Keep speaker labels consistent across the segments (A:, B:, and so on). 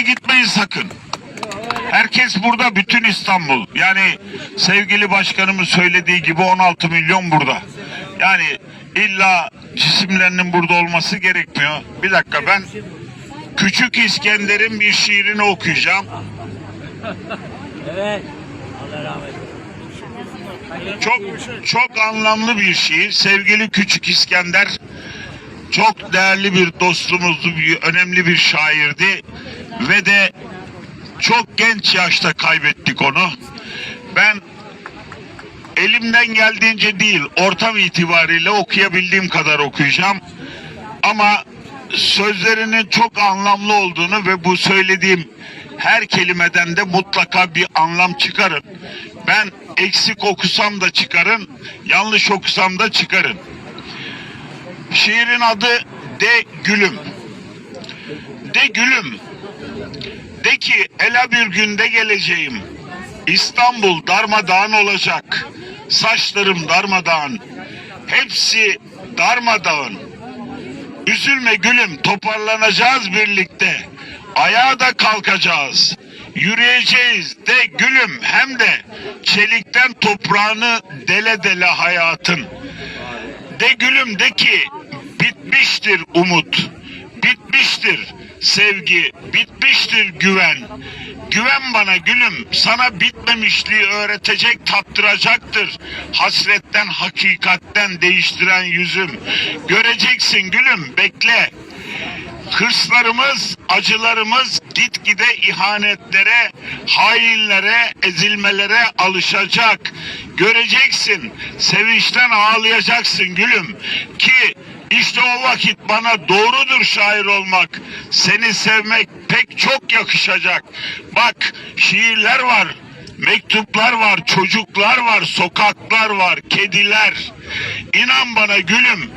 A: yere gitmeyin sakın. Herkes burada, bütün İstanbul. Yani sevgili başkanımın söylediği gibi 16 milyon burada. Yani illa cisimlerinin burada olması gerekmiyor. Bir dakika ben Küçük İskender'in bir şiirini okuyacağım.
B: Evet. Allah rahmet.
A: Çok çok anlamlı bir şiir. Sevgili Küçük İskender çok değerli bir dostumuzdu, bir, önemli bir şairdi ve de çok genç yaşta kaybettik onu. Ben elimden geldiğince değil, ortam itibariyle okuyabildiğim kadar okuyacağım. Ama sözlerinin çok anlamlı olduğunu ve bu söylediğim her kelimeden de mutlaka bir anlam çıkarın. Ben eksik okusam da çıkarın, yanlış okusam da çıkarın. Şiirin adı De Gülüm. De Gülüm. De ki ela bir günde geleceğim. İstanbul darmadağın olacak. Saçlarım darmadağın. Hepsi darmadağın. Üzülme gülüm toparlanacağız birlikte. Ayağa da kalkacağız. Yürüyeceğiz de gülüm hem de çelikten toprağını dele dele hayatın. De gülüm de ki bitmiştir umut. Bitmiştir sevgi, bitmiştir güven. Güven bana gülüm, sana bitmemişliği öğretecek, tattıracaktır. Hasretten, hakikatten değiştiren yüzüm. Göreceksin gülüm, bekle. Hırslarımız, acılarımız gitgide ihanetlere, hainlere, ezilmelere alışacak. Göreceksin, sevinçten ağlayacaksın gülüm. Ki işte o vakit bana doğrudur şair olmak. Seni sevmek pek çok yakışacak. Bak şiirler var, mektuplar var, çocuklar var, sokaklar var, kediler. İnan bana gülüm,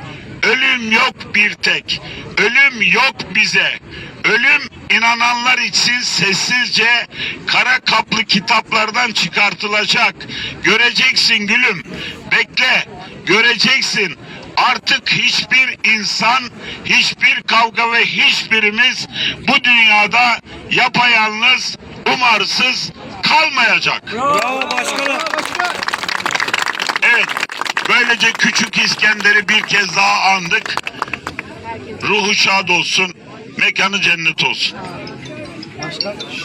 A: ölüm yok bir tek. Ölüm yok bize. Ölüm inananlar için sessizce kara kaplı kitaplardan çıkartılacak. Göreceksin gülüm. Bekle. Göreceksin. Artık hiçbir insan, hiçbir kavga ve hiçbirimiz bu dünyada yapayalnız, umarsız kalmayacak.
B: Bravo başkanım.
A: Evet, böylece Küçük İskender'i bir kez daha andık. Ruhu şad olsun, mekanı cennet olsun.